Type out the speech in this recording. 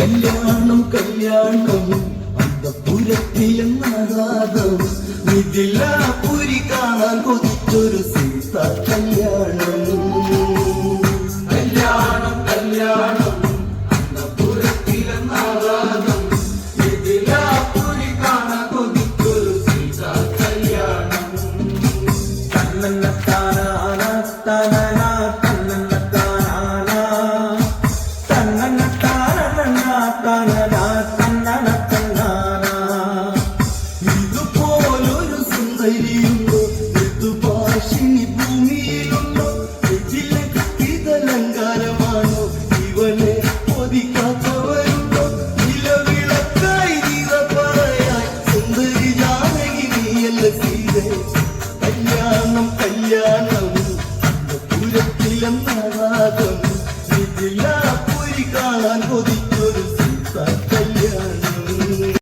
കല്യാണം കല്യാണം അന്തപുരത്തിലെന്നാകാതം മിഥിലാപുരി കാണാൻ കൊതിച്ചൊരു സീത കല്യാണം. കല്യാണം കല്യാണം അന്തപുരത്തിലെന്നാകാതം മിഥിലാപുരി കാണാൻ കൊതിച്ചൊരു സീത കല്യാണം. തന്നന്നത്താനാന, തനന, തന്നന്നത്താനാന. ഇതുപോലൊരു സുന്ദരിയുണ്ടോ ഋതുഭാഷിണി ഭൂമിയിലുണ്ടോ കല്യാണം കല്യാണം പുരത്തിലെന്നാകും ഇതിലാ കാണാൻ കൊതി